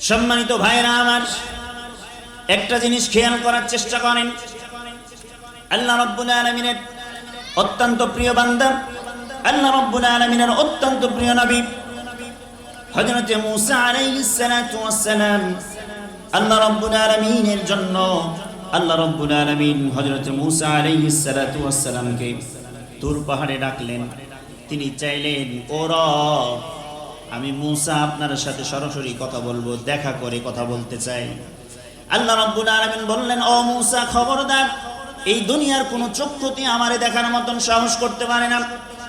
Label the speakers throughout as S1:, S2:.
S1: সম্মানিত ভাইরা আমার, একটা জিনিস খেয়াল করার চেষ্টা করেন। আল্লাহ রব্বুল আলমিনের অত্যন্ত প্রিয় বান্দা, আল্লাহ রব্বুল আলমিনের অত্যন্ত প্রিয় নবী তিনি চাইলেন, ও আমি মূসা আপনার সাথে সরাসরি কথা বলব, দেখা করে কথা বলতে চাই। আল্লাহ রব্বুল আলামিন বললেন, ও মূসা, খবরদার, এই দুনিয়ার কোনো চক্ষুতে আমারে দেখার মতন সাহস করতে পারে না।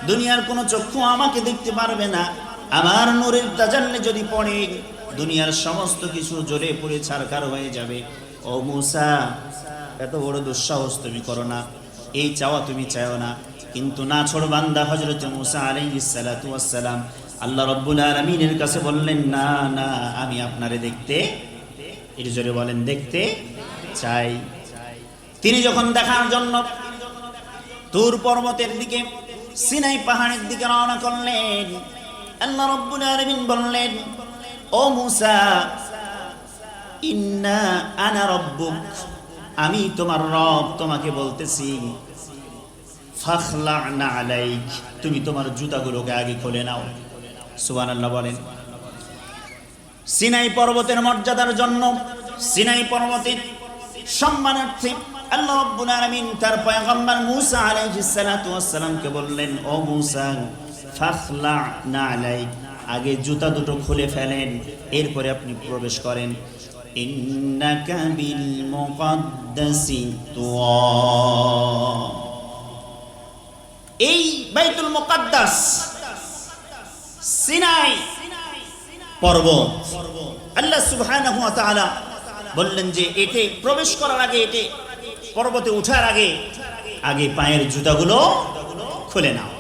S1: দুনিয়ার কোনো চক্ষু আমাকে দেখতে পারবে না। আমার নূরের তাজাল্লে যদি পড়ে, দুনিয়ার সমস্ত কিছু জোরে পড়ে ছারকার হয়ে যাবে। ও মুসা, এত বড় দুঃসাহস তুমি করো না। এই চাওয়া তুমি চাও না। কিন্তু না ছোড় বান্দা হজরত মুসা ওয়াস সালাম আল্লাহ রব্বুল আলামিনের কাছে বললেন, না না, আমি আপনারে দেখতে এর জোরে বলেন, দেখতে চাই। তিনি যখন দেখার জন্য তুর পর্বতের দিকে, সিনাই পাহাড়ের দিকে রওনা করলেন, আল্লাহ রব্বুল আলামিন বললেন, ও মুসা, ইন্না আনা রব্বুক, আমি তোমার রব তোমাকে বলতেছি, ফাখলা'না আলাইক, তুমি তোমার জুতাগুলোকে আগে খুলে নাও। বলেন। সিনাই পর্বতের মর্যাদার জন্য, সিনাই পর্বতের সম্মানার্থে আল্লাহ আলামিন তার পয়গম্বর আলাইহিস সালাতু বললেন, ও ফাখলা'না আলাইক আগে জুতা দুটো খুলে ফেলেন, এরপরে আপনি প্রবেশ করেন। ইন্নাকা বিল মুকাদ্দাসি তুয়া। এই বাইতুল মুকাদ্দাস সিনাই পর্বত। আল্লাহ সুবহানাহু ওয়া তাআলা বললেন যে এতে প্রবেশ করার আগে, এতে পর্বতে ওঠার আগে আগে পায়ের জুতাগুলো খুলে নাও।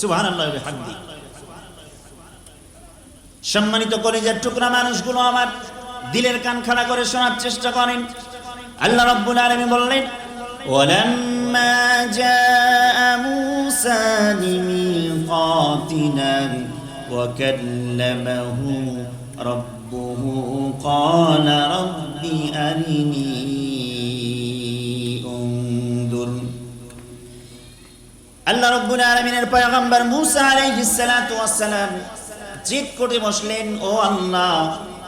S1: সুবহানাল্লাহ ওয়া বিহামদি। সম্মানিত কলেজের টুকরা মানুষগুলো আমার দিলের কান খাড়া করে শোনার চেষ্টা করেন। আল্লাহ রাব্বুল আলামিন বললেন, ওয়ালাম্মা জাআ মূসা লিমিকাতিনা وكلمه ربه قال رب أرني انظر আল্লাহ রব্বুল আলমিনের পয়গম্বর মুসা আলাইহিস সালাতু ওয়াস সালাম জিদ করে বসলেন ও আল্লাহ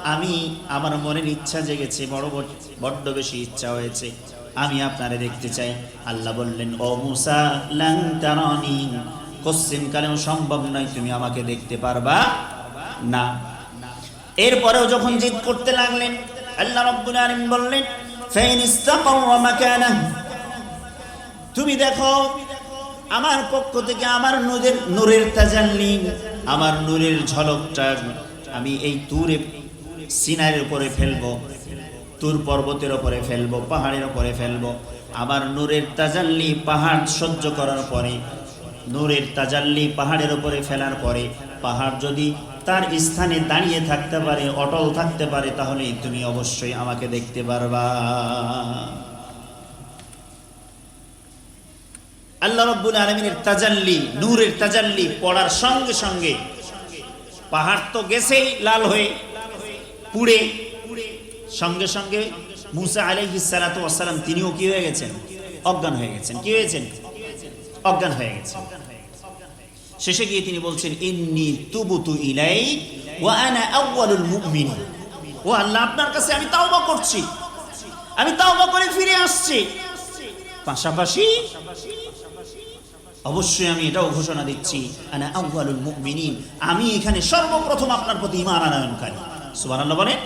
S1: আমি আমার মনের ইচ্ছা জেগেছে বড় বড় বড্ড বেশি ইচ্ছা হয়েছে আমি আপনারে দেখতে চাই আল্লাহ বললেন ও মুসা লাং তারানি কোশ্চিন কালেও সম্ভব নয়, তুমি আমাকে দেখতে পারবা না। এরপরেও যখন জিদ করতে লাগলেন, আল্লাহ রব্বুল আলামিন বললেন তুমি দেখো, আমার পক্ষ থেকে আমার নূরের নূরের তাজাল্লি, আমার নূরের ঝলকটা আমি এই তুরে, সিনারের উপরে ফেলব, তুর পর্বতের উপরে ফেলব, পাহাড়ের উপরে ফেলব। আমার নূরের তাজাল্লি পাহাড় সহ্য করার পরে নূরের তাজাল্লি পাহাড়ের উপরে ফেলার পরে পাহাড় যদি তার স্থানে দাঁড়িয়ে থাকতে পারে, অটল থাকতে পারে, তাহলে তুমি অবশ্যই আমাকে দেখতে পারবা। আল্লাহ রব্বুল আলমিনের তাজাল্লি, নূরের তাজাল্লি পড়ার সঙ্গে সঙ্গে পাহাড় তো গেছেই লাল হয়ে পুড়ে। সঙ্গে সঙ্গে মুসা আলাইহিস সালাতু তিনিও কি হয়ে গেছেন? অজ্ঞান হয়ে গেছেন। কি হয়েছেন? অজ্ঞান হয়ে গেছে। শেষে গিয়ে তিনি বলছেন, ইন্নি তুবুতু ইলাইক ওয়া আনা আউয়ালুল মুমিনিন। ও আল্লাহ, আপনার কাছে আমি তাওবা করছি। আমি তাওবা করে ফিরে আসছি। পাশাপাশি অবশ্যই আমি এটাও ঘোষণা দিচ্ছি, আনা আউয়ালুল মুমিনিন। আমি এখানে সর্বপ্রথম আপনার প্রতি ঈমান আনয়নকারী। সুবহানাল্লাহ বলেন